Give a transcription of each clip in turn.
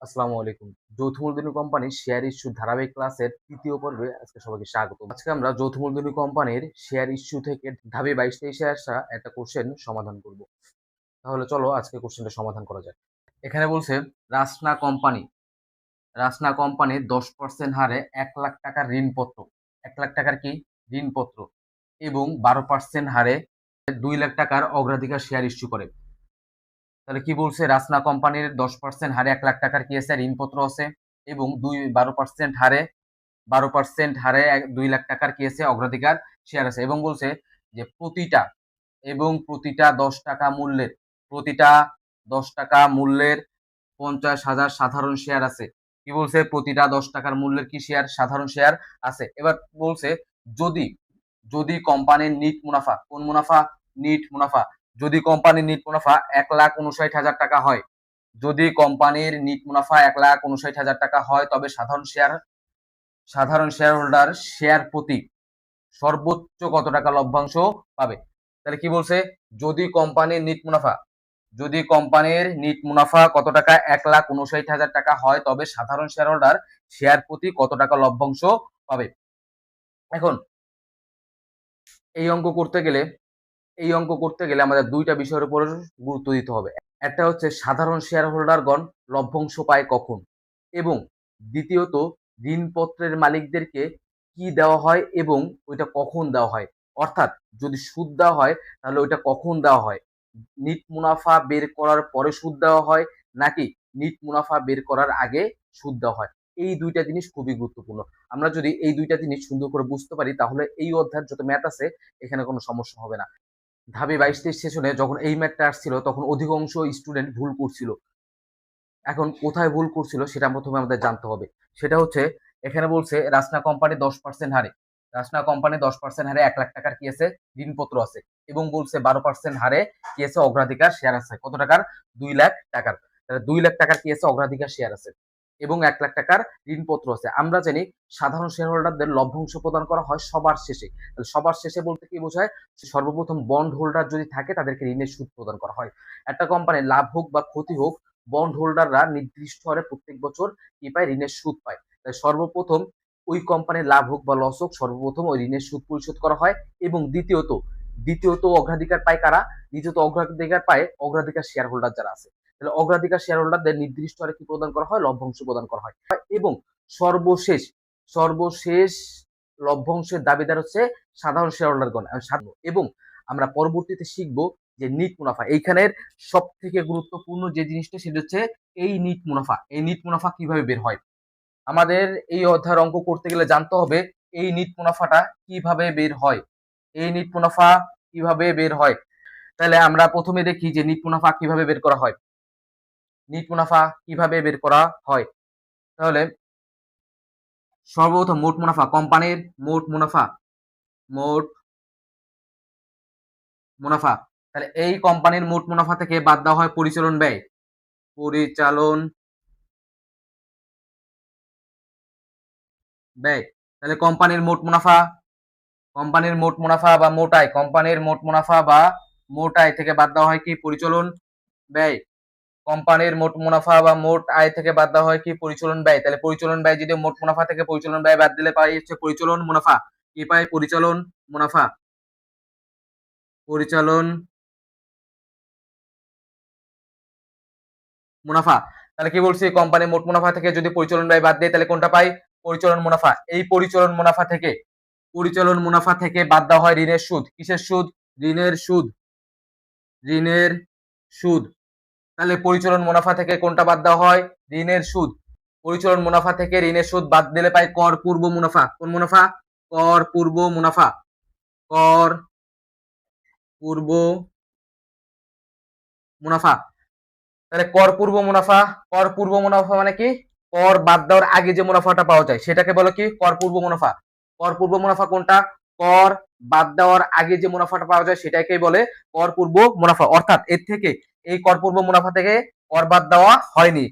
আসসালামু আলাইকুম। যৌথ মূলধনী কোম্পানির শেয়ার ইস্যু ধারাবাহিক ক্লাসের তৃতীয় পর্বে আজকে সবাইকে স্বাগত আজকে আমরা যৌথ মূলধনী কোম্পানির শেয়ার ইস্যু থেকে ধাবি বাইশ তেইশে আসা একটা কোশ্চেন সমাধান করব। তাহলে চলো আজকে কোশ্চেনটা সমাধান করা যায় এখানে বলছে, রাসনা কোম্পানি, রাসনা কোম্পানির দশ পার্সেন্ট হারে এক লাখ টাকার ঋণপত্র, এক লাখ টাকার কি? ঋণপত্র এবং বারো পার্সেন্ট হারে দুই লাখ টাকার অগ্রাধিকার শেয়ার ইস্যু করে। তাহলে কি বলছে? রাসনা কোম্পানির দশ পার্সেন্ট হারে এক লাখ টাকার কি আছে ঋণপত্র আছে এবং দুই বারো পার্সেন্ট হারে, বারো পার্সেন্ট হারে দুই লাখ টাকার কি আছে অগ্রাধিকার শেয়ার আছে এবং বলছে যে প্রতিটা এবং প্রতিটা দশ টাকা মূল্যের, প্রতিটা দশ টাকা মূল্যের পঞ্চাশ হাজার সাধারণ শেয়ার আছে। কি বলছে? প্রতিটা দশ টাকার মূল্যের কি শেয়ার সাধারণ শেয়ার আছে। এবার বলছে যদি যদি কোম্পানির নিট মুনাফা, কোন মুনাফা? নিট মুনাফা। যদি কোম্পানির নিট মুনাফা এক লাখ উনষাট হাজার টাকা হয়, যদি কোম্পানির নিট মুনাফা এক লাখ উনষাট হাজার টাকা হয়, তবে সাধারণ শেয়ার সাধারণ শেয়ার হোল্ডার শেয়ার প্রতি সর্বোচ্চ কত টাকা লভ্যাংশ পাবে? তাহলে কি বলছে? যদি কোম্পানির নিট মুনাফা যদি কোম্পানির নিট মুনাফা কত টাকা? এক লাখ উনষাট হাজার টাকা হয়, তবে সাধারণ শেয়ার হোল্ডার শেয়ার প্রতি কত টাকা লভ্যাংশ পাবে? এখন, এই অঙ্ক করতে গেলে এই অঙ্ক করতে গেলে আমাদের দুইটা বিষয়ের উপর গুরুত্ব দিতে হবে। একটা হচ্ছে সাধারণ শেয়ার হোল্ডারগণ লভ্যাংশ পায় কখন এবং দ্বিতীয়ত ঋণপত্রের মালিকদেরকে কি দেওয়া হয় এবং ওইটা কখন দেওয়া হয়। অর্থাৎ যদি সুদ দেওয়া হয় তাহলে ওইটা কখন দেওয়া হয়? নিট মুনাফা বের করার পরে সুদ দেওয়া হয় নাকি নিট মুনাফা বের করার আগে সুদ দেওয়া হয়? এই দুইটা জিনিস খুবই গুরুত্বপূর্ণ। আমরা যদি এই দুইটা জিনিস সুন্দর করে বুঝতে পারি তাহলে এই অধ্যায়ের যত ম্যাথ আছে, এখানে কোনো সমস্যা হবে না। ধাবি বাইশ, তেইশ সেশনে যখন এই ম্যাথটা আসছিল, তখন অধিকাংশ স্টুডেন্ট ভুল করছিল। এখন কোথায় ভুল করছিল সেটা প্রথমে আমাদের জানতে হবে। সেটা হচ্ছে, এখানে বলছে, রাসনা কোম্পানি দশ পার্সেন্ট হারে। রাসনা কোম্পানি দশ পার্সেন্ট হারে এক লাখ টাকার কি আছে? ঋণপত্র আছে। এবং বলছে, বারো পার্সেন্ট হারে কি আছে? অগ্রাধিকার শেয়ার আছে। কত টাকার? দুই লাখ টাকার। দুই লাখ টাকার কি আছে? অগ্রাধিকার শেয়ার আছে। এবং এক লাখ টাকার ঋণপত্র আছে। আমরা জানি সাধারণ শেয়ার হোল্ডারদের লভ্যাংশ প্রদান করা হয় সবার শেষে। তাহলে সবার শেষে বলতে কি বোঝায়? সর্বপ্রথম বন্ড হোল্ডার যদি থাকে, তাদেরকে ঋণের সুদ প্রদান করা হয়। একটা কোম্পানির লাভ হোক বা ক্ষতি হোক বন্ড হোল্ডাররা নির্দিষ্ট হারে প্রত্যেক বছর কি পায়? ঋণের সুদ পায়। তাই সর্বপ্রথম ওই কোম্পানির লাভ হোক বা লস হোক, সর্বপ্রথম ওই ঋণের সুদ পরিশোধ করা হয়। এবং দ্বিতীয়ত দ্বিতীয়ত অগ্রাধিকার পায় কারা? দ্বিতীয়ত অগ্রাধিকার পায় অগ্রাধিকার শেয়ার হোল্ডার যারা আছে। তাহলে অগ্রাধিকার শেয়ার হোল্ডারদের নির্দিষ্ট হারে কি প্রদান করা হয়? লভ্যাংশ প্রদান করা হয়। এবং সর্বশেষ সর্বশেষ লভ্যাংশের দাবিদার হচ্ছে সাধারণ শেয়ার হোল্ডারগণ এবং আমরা পরবর্তীতে শিখব যে নিট মুনাফা, এইখানের সব থেকে গুরুত্বপূর্ণ যে জিনিসটা সেটা হচ্ছে এই নিট মুনাফা। এই নিট মুনাফা কীভাবে বের হয়? আমাদের এই অধ্যায়ের অঙ্ক করতে গেলে জানতে হবে এই নিট মুনাফাটা কীভাবে বের হয়? এই নিট মুনাফা কীভাবে বের হয়? তাহলে আমরা প্রথমে দেখি যে নিট মুনাফা কীভাবে বের করা হয়। নিট মুনাফা কীভাবে বের করা হয়? তাহলে সর্বপ্রথম মোট মুনাফা কোম্পানির মোট মুনাফা মোট মুনাফা। তাহলে এই কোম্পানির মোট মুনাফা থেকে বাদ দেওয়া হয় পরিচালন ব্যয়। পরিচালন ব্যয়। তাহলে কোম্পানির মোট মুনাফা, কোম্পানির মোট মুনাফা বা মোট আয় কোম্পানির মোট মুনাফা বা মোট আয় থেকে বাদ দেওয়া হয় কি? পরিচালন ব্যয়। কোম্পানির মোট মুনাফা বা মোট আয় থেকে বাদ দেওয়া হয় কি? পরিচালন ব্যয়। তাহলে পরিচালন ব্যয় যদি মোট মুনাফা থেকে পরিচালন ব্যয় বাদ দিলে পাই হচ্ছে পরিচালন মুনাফা। কি পাই? পরিচালন মুনাফা। পরিচালন মুনাফা। তাহলে কি বলছি? কোম্পানির মোট মুনাফা থেকে যদি পরিচালন ব্যয় বাদ দেয়, তাহলে কোনটা পাই? পরিচালন মুনাফা। এই পরিচালন মুনাফা থেকে, পরিচালন মুনাফা থেকে বাদ দেওয়া হয় ঋণের সুদ। কিসের সুদ? ঋণের সুদ। ঋণের সুদ। তাহলে পরিচালন মুনাফা থেকে কোনটা বাদ দেওয়া হয়? ঋণের সুদ। পরিচালন মুনাফা থেকে ঋণের সুদ বাদ দিলে পাই কর পূর্ব মুনাফা। কোন মুনাফা? কর পূর্ব মুনাফা। কর পূর্ব মুনাফা। তাহলে কর পূর্ব মুনাফা, কর পূর্ব মুনাফা মানে কি? কর বাদ দেওয়ার আগে যে মুনাফাটা পাওয়া যায়, সেটাকে বলে কি? কর পূর্ব মুনাফা। কর পূর্ব মুনাফা কোনটা? কর বাদ দেওয়ার আগে যে মুনাফাটা পাওয়া যায় সেটাকে বলে কর পূর্ব মুনাফা। অর্থাৎ এর থেকে এই কর পূর্ব মুনাফা থেকে কর বাদ দেওয়া হয়নি।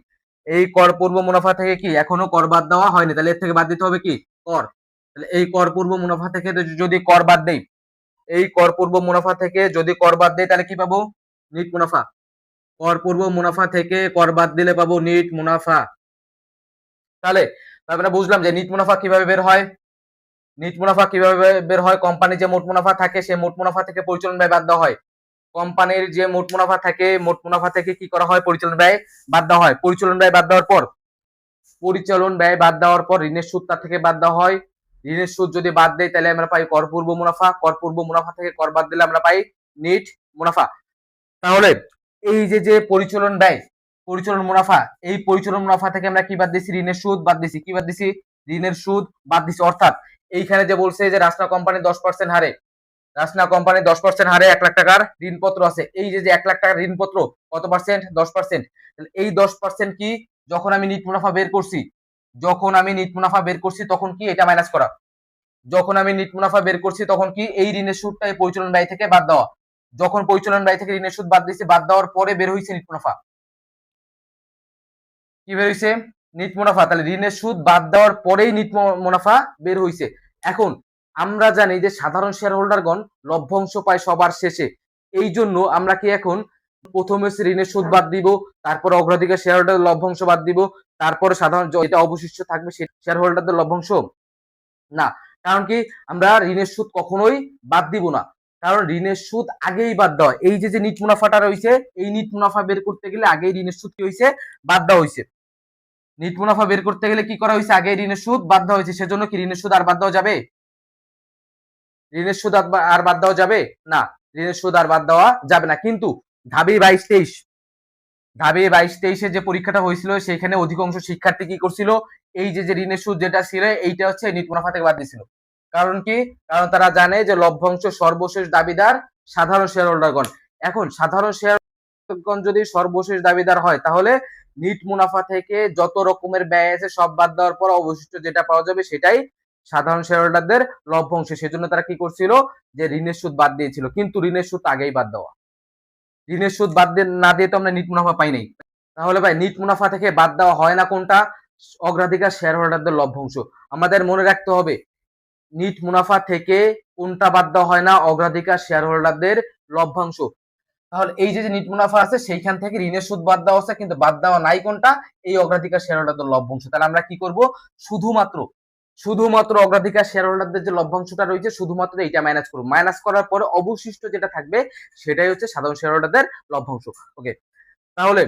এই কর পূর্ব মুনাফা থেকে কি এখনও কর বাদ দেওয়া হয়নি? তাহলে এর থেকে বাদ দিতে হবে কি? কর। তাহলে এই কর পূর্ব মুনাফা থেকে যদি কর বাদ দেই, এই কর পূর্ব মুনাফা থেকে যদি কর বাদ দেই, তাহলে কি পাবো? নিট মুনাফা। কর পূর্ব মুনাফা থেকে কর বাদ দিলে পাবো নিট মুনাফা। তাহলে আমরা বুঝলাম যে নিট মুনাফা কীভাবে বের হয়? নিট মুনাফা কীভাবে বের হয়? কোম্পানি যে মোট মুনাফা থাকে সেই মোট মুনাফা থেকে পরিচালন ব্যয় বাদ দেওয়া হয়। কোম্পানির যে মোট মুনাফা থাকে, মোট মুনাফা থেকে কি করা হয়? পরিচালন ব্যয় বাদ দেওয়া হয়। পরিচালন ব্যয় বাদ দেওয়ার পর, পরিচালন ব্যয় বাদ দেওয়ার পর ঋণের সুদ তার থেকে বাদ দেওয়া হয়। ঋণের সুদ যদি বাদ দেয় তাহলে আমরা পাই কর পূর্ব মুনাফা। কর পূর্ব মুনাফা থেকে কর বাদ দিলে আমরা পাই নিট মুনাফা। তাহলে এই যে যে পরিচালন ব্যয়, পরিচালন মুনাফা, এই পরিচালন মুনাফা থেকে আমরা কি বাদ দিছি? ঋণের সুদ বাদ দিছি। কি বাদ দিছি? ঋণের সুদ বাদ দিছি। অর্থাৎ এইখানে যে বলছে যে রাসনা কোম্পানি দশ পার্সেন্ট হারে রাসনা কোম্পানি দশ পার্সেন্ট হারে এক লাখ টাকার ঋণপত্র আছে। এই যে এক লাখ টাকার ঋণপত্র, কত পার্সেন্ট দশ পার্সেন্ট এই দশ পার্সেন্ট কি? যখন আমি নিট মুনাফা বের করছি, যখন আমি নিট মুনাফা বের করছি, তখন কি এটা মাইনাস করা? যখন আমি নিট মুনাফা বের করছি, তখন কি এই ঋণের সুদটা এই পরিচালন ব্যয় থেকে বাদ দেওয়া? যখন পরিচালন ব্যয় থেকে ঋণের সুদ বাদ দিয়েছি, বাদ দেওয়ার পরে বের হয়েছে নিট মুনাফা। কি বের হয়েছে নিট মুনাফা। তাহলে ঋণের সুদ বাদ দেওয়ার পরেই নিট মুনাফা বের হয়েছে এখন আমরা জানি যে সাধারণ শেয়ার হোল্ডারগণ লভ্যাংশ পায় সবার শেষে। এই জন্য আমরা কি এখন প্রথমে ঋণের সুদ বাদ দিব, তারপর অগ্রাধিকার শেয়ার হোল্ডার লভ্যাংশ বাদ দিব, তারপরে সাধারণ যেটা অবশিষ্ট থাকবে শেয়ার হোল্ডারদের লভ্যাংশ? না, কারণ কি আমরা ঋণের সুদ কখনোই বাদ দিব না। কারণ ঋণের সুদ আগেই বাদ দেওয়া এই যে যে নিট মুনাফাটা রয়েছে, এই নিট মুনাফা বের করতে গেলে আগেই ঋণের সুদ কি হয়েছে? বাদ দেওয়া হয়েছে। নিট মুনাফা বের করতে গেলে কি করা হয়েছে? আগে ঋণের সুদ বাদ দেওয়া হয়েছে। সেজন্য কি ঋণের সুদ আর বাদ দেওয়া যাবে? ঋণের সুদ আর বাদ দেওয়া যাবে? না, ঋণের সুদ আর বাদ দেওয়া যাবে না। কিন্তু ঢাবি বাইশ তেইশ ঢাবি বাইশ তেইশে যে পরীক্ষাটা হয়েছিল, সেখানে অধিকাংশ শিক্ষার্থী কি করছিল? এই যে ঋণের সুদ যেটা ছিল, এইটা হচ্ছে নিট মুনাফা থেকে বাদ দিয়েছিল। কারণ কি? কারণ তারা জানে যে লভ্যাংশ সর্বশেষ দাবিদার সাধারণ শেয়ার হোল্ডারগণ এখন সাধারণ শেয়ার যদি সর্বশেষ দাবিদার হয়, তাহলে নিট মুনাফা থেকে যত রকমের ব্যয় আছে, সব বাদ দেওয়ার পর অবশিষ্ট যেটা পাওয়া যাবে, সেটাই সাধারণ শেয়ার হোল্ডারদের লভ্যাংশ সেজন্য তারা কি করছিল? যে ঋণের সুদ বাদ দিয়েছিল। কিন্তু ঋণের সুদ আগেই বাদ দেওয়া। ঋণের সুদ বাদ দিয়ে না দিয়ে তো আমরা নিট মুনাফা পাই নাই। তাহলে ভাই, নিট মুনাফা থেকে বাদ দেওয়া হয় না কোনটা? অগ্রাধিকার শেয়ার হোল্ডারদের লভ্যাংশ আমাদের মনে রাখতে হবে, নিট মুনাফা থেকে কোনটা বাদ দেওয়া হয় না? অগ্রাধিকার শেয়ার হোল্ডারদের লভ্যাংশ তাহলে এই যে যে নিট মুনাফা আছে, সেইখান থেকে ঋণের সুদ বাদ দেওয়া আছে, কিন্তু বাদ দেওয়া নাই কোনটা? এই অগ্রাধিকার শেয়ার হোল্ডারদের লভ্যাংশ তাহলে আমরা কি করব? শুধুমাত্র শুধুমাত্র অগ্রাধিকার শেয়ার হোল্ডারদের যে লভ্যাংশটা রয়েছে, শুধুমাত্র এইটা মাইনাস করব মাইনাস করার পরে অবশিষ্ট যেটা থাকবে, সেটাই হচ্ছে সাধারণ শেয়ার হোল্ডারদের লভ্যাংশ। ওকে তাহলে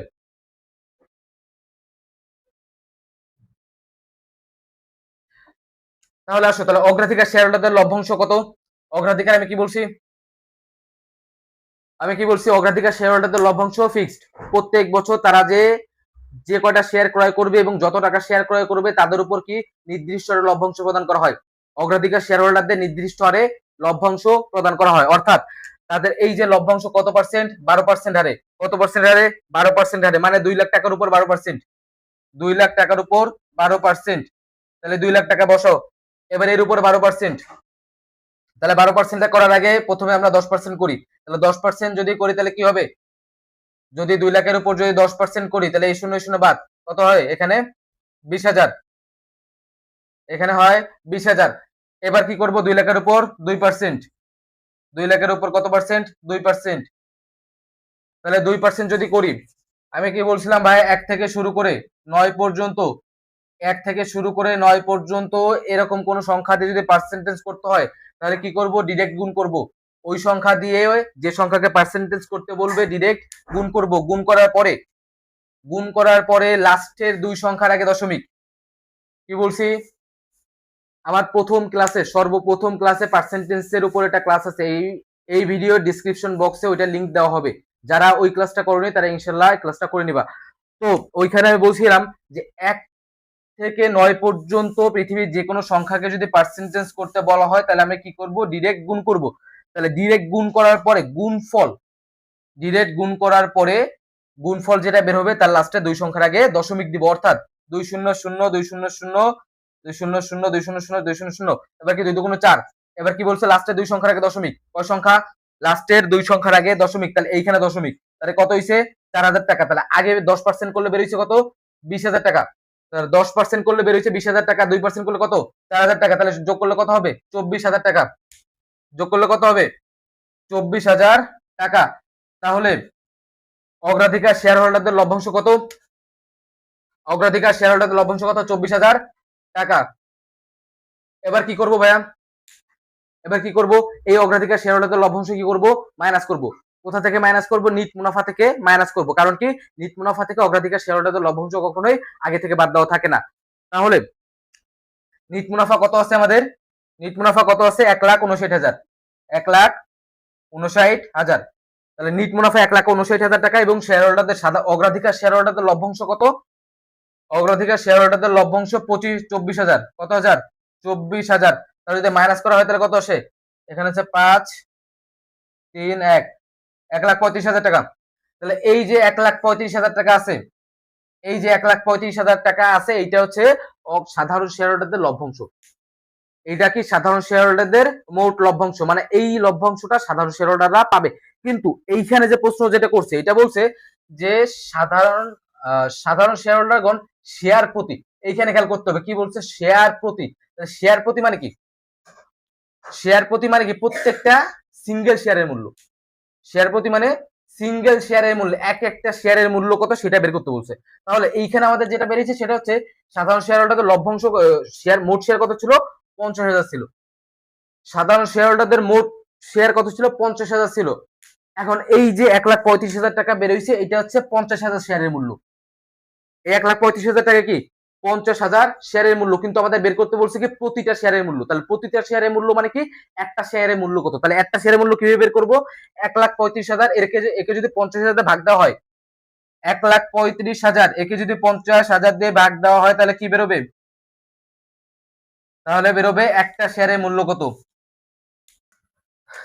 তাহলে আসো, তাহলে অগ্রাধিকার শেয়ার হোল্ডারদের লভ্যাংশ কত? অগ্রাধিকার আমি কি বলছি? আমি কি বলছি? অগ্রাধিকার শেয়ার হোল্ডারদের লভ্যাংশ ফিক্সড প্রত্যেক বছর তারা যে যে কয়টা শেয়ার ক্রয় করবে এবং যত টাকা শেয়ার ক্রয় করবে, তাদের উপর কি নির্দিষ্ট হারে লভ্যাংশ প্রদান করা হয়? অগ্রাধিকার শেয়ার হোল্ডারদের নির্দিষ্ট হারে লভ্যাংশ প্রদান করা হয়। অর্থাৎ তাদের এই যে লভ্যাংশ কত পার্সেন্ট বারো পার্সেন্ট হারে। কত পার্সেন্ট হারে? বারো পার্সেন্ট হারে। মানে দুই লাখ টাকার উপর বারো পার্সেন্ট দুই লাখ টাকার উপর বারো পার্সেন্ট তাহলে দুই লাখ টাকা বসো। এবার এর উপর বারো পার্সেন্ট তাহলে বারো পার্সেন্টটা করার আগে প্রথমে আমরা দশ পার্সেন্ট করি। তাহলে দশ পার্সেন্ট যদি করি, তাহলে কি হবে? যদি দুই লাখের উপর যদি দশ পার্সেন্ট করি, তাহলে এই শূন্য শূন্য বাদ। কত হয় এখানে? বিশ হাজার। এখানে হয় বিশ হাজার। এবার কি করব? দুই লাখের উপর দুই পার্সেন্ট দুই লাখের উপর কত পার্সেন্ট দুই পার্সেন্ট তাহলে দুই পার্সেন্ট যদি করি, আমি কি বলছিলাম ভাই, এক থেকে শুরু করে নয় পর্যন্ত, এক থেকে শুরু করে নয় পর্যন্ত এরকম কোন সংখ্যা দিয়ে যদি পার্সেন্টেজ করতে হয়, তাহলে কি করব? ডিরেক্ট গুণ করব। ওই সংখ্যা দিয়ে যে সংখ্যাকে পার্সেন্টেজ করতে বলবে ডিরেক্ট গুণ করব, গুণ করার পরে, গুণ করার পরে লাস্টের দুই সংখ্যার আগে দশমিক। কি বলছি? আমার প্রথম ক্লাসে সর্বপ্রথম ক্লাসে পার্সেন্টেজের উপর একটা ক্লাস আছে, এই এই ভিডিও ডিসক্রিপশন বক্সে ওইটা লিংক দেওয়া হবে। যারা ওই ক্লাসটা করেনি, তারা ইনশাল্লাহ ক্লাসটা করে নিবা। তো ওইখানে আমি বলছিলাম যে এক থেকে নয় পর্যন্ত পৃথিবীর যে কোনো সংখ্যাকে যদি পার্সেন্টেজ করতে বলা হয়, তাহলে আমি কি করব? ডিরেক্ট গুণ করব। তাহলে ডিরেক্ট গুণ করার পরে গুণফল ডিরেক্ট গুণ করার পরে গুণফল যেটা বের হবে তার লাস্টে দুই সংখ্যার আগে দশমিক দিব, অর্থাৎ দুই শূন্য শূন্য, দুই শূন্য শূন্য, দুই শূন্য শূন্য, দুই শূন্য শূন্য, দুই শূন্য শূন্য, এবার কি দুই দুগুণ চার, এবার কি বলছে লাস্টে দুই সংখ্যার আগে দশমিক, কয় সংখ্যা? লাস্টের দুই সংখ্যার আগে দশমিক, তাহলে এইখানে দশমিক, তাহলে কত হয়েছে চার হাজার টাকা, তাহলে আগে দশ পার্সেন্ট করলে বেরোইছে কত? বিশ হাজার টাকা দশ পার্সেন্ট করলে বেরোইছে বিশ হাজার টাকা, দুই পার্সেন্ট করলে কত? চার হাজার টাকা, তাহলে যোগ করলে কত হবে? চব্বিশ হাজার টাকা। যোগ করলে কত হবে? চব্বিশ হাজার টাকা। তাহলে অগ্রাধিকার শেয়ার হোল্ডারদের লভ্যাংশ কত? অগ্রাধিকার শেয়ার হোল্ডারদের লভ্যাংশ কত? চব্বিশ হাজার টাকা। এবার কি করব ভাইয়া? এবার কি করব? এই অগ্রাধিকার শেয়ার হোল্ডারদের লভ্যাংশ কি করব? মাইনাস করব। কোথা থেকে মাইনাস করব? নিট মুনাফা থেকে মাইনাস করব। কারণ কি? নিট মুনাফা থেকে অগ্রাধিকার শেয়ার হোল্ডারদের লভ্যাংশ কখনোই আগে থেকে বাদ দেওয়া থাকে না। তাহলে নিট মুনাফা কত আছে আমাদের? নিট মুনাফা কত আছে? এক লাখ উনষাট হাজার। এক লাখ উনষাট হাজার। তাহলে নিট মুনাফা এক লাখ উনষাট হাজার টাকা এবং শেয়ার হোল্ডারদের সাদা অগ্রাধিকার শেয়ার হোল্ডারদের লভ্যাংশ কত? অগ্রাধিকার শেয়ার হোল্ডারদের লভ্যাংশ পঁচিশ চব্বিশ হাজার। কত হাজার? চব্বিশ হাজার। তাহলে যদি মাইনাস করা হয় তাহলে কত আসে? এখানে হচ্ছে পাঁচ, তিন, এক। এক লাখ পঁয়ত্রিশ হাজার টাকা। তাহলে এই যে এক লাখ পঁয়ত্রিশ হাজার টাকা আছে, এই যে এক লাখ পঁয়ত্রিশ হাজার টাকা আছে, এইটা হচ্ছে সাধারণ শেয়ার হোল্ডারদের লভ্যাংশ। এইটা কি সাধারণ শেয়ার হোল্ডারদের মোট লভ্যাংশ? মানে এই লভ্যাংশটা সাধারণ শেয়ার হোল্ডাররা পাবে। কিন্তু এইখানে যে প্রশ্ন যেটা করছে, এটা বলছে যে সাধারণ সাধারণ শেয়ার হোল্ডারগণ শেয়ার প্রতি। এইখানে খেয়াল করতে হবে, কি বলছে? শেয়ার প্রতি। শেয়ার প্রতি মানে কি? শেয়ার প্রতি মানে কি? প্রত্যেকটা সিঙ্গেল শেয়ারের মূল্য। শেয়ার প্রতি মানে সিঙ্গেল শেয়ারের মূল্য। এক একটা শেয়ারের মূল্য কত সেটা বের করতে বলছে। তাহলে এইখানে আমাদের যেটা বেরিয়েছে সেটা হচ্ছে সাধারণ শেয়ার হোল্ডারদের লভ্যাংশ শেয়ার মোট শেয়ার কত ছিল? পঞ্চাশ হাজার ছিল। সাধারণ শেয়ার হোল্ডারদের মোট শেয়ার কত ছিল? পঞ্চাশ হাজার ছিল। এখন এই যে এক লাখ পঁয়ত্রিশ হাজার টাকা বেরোইছে এটা হচ্ছে পঞ্চাশ হাজার শেয়ারের মূল্য। এই এক লাখ পঁয়ত্রিশ হাজার টাকা কি? পঞ্চাশ হাজার শেয়ারের মূল্য। কিন্তু আমাদের বের করতে বলছে কি, প্রতিটা শেয়ারের মূল্য। তাহলে প্রতিটা শেয়ারের মূল্য মানে কি? একটা শেয়ারের মূল্য কত? তাহলে একটা শেয়ারের মূল্য কীভাবে বের করব? এক লাখ পঁয়ত্রিশ হাজার একে একে যদি পঞ্চাশ হাজার ভাগ দেওয়া হয়, এক লাখ পঁয়ত্রিশ হাজার, একে যদি পঞ্চাশ হাজার দিয়ে ভাগ দেওয়া হয়, তাহলে কি বেরোবে তাহলে বেরোবে একটা শেয়ারের মূল্য কত?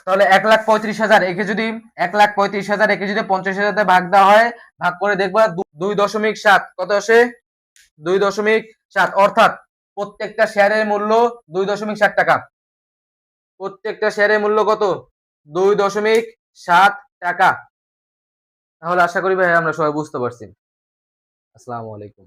তাহলে এক লাখ পঁয়ত্রিশ হাজার, একে যদি এক লাখ পঁয়ত্রিশ হাজার, একে যদি পঞ্চাশ হাজার ভাগ দেওয়া হয়, ভাগ করে দেখবা দুই দশমিক সাত, কত আসে? দুই দশমিক সাত, অর্থাৎ প্রত্যেকটা শেয়ারের মূল্য দুই দশমিক সাত টাকা। প্রত্যেকটা শেয়ারের মূল্য কত? দুই দশমিক সাত টাকা। তাহলে আশা করি ভাই আমরা সবাই বুঝতে পারছি। আসসালামু আলাইকুম।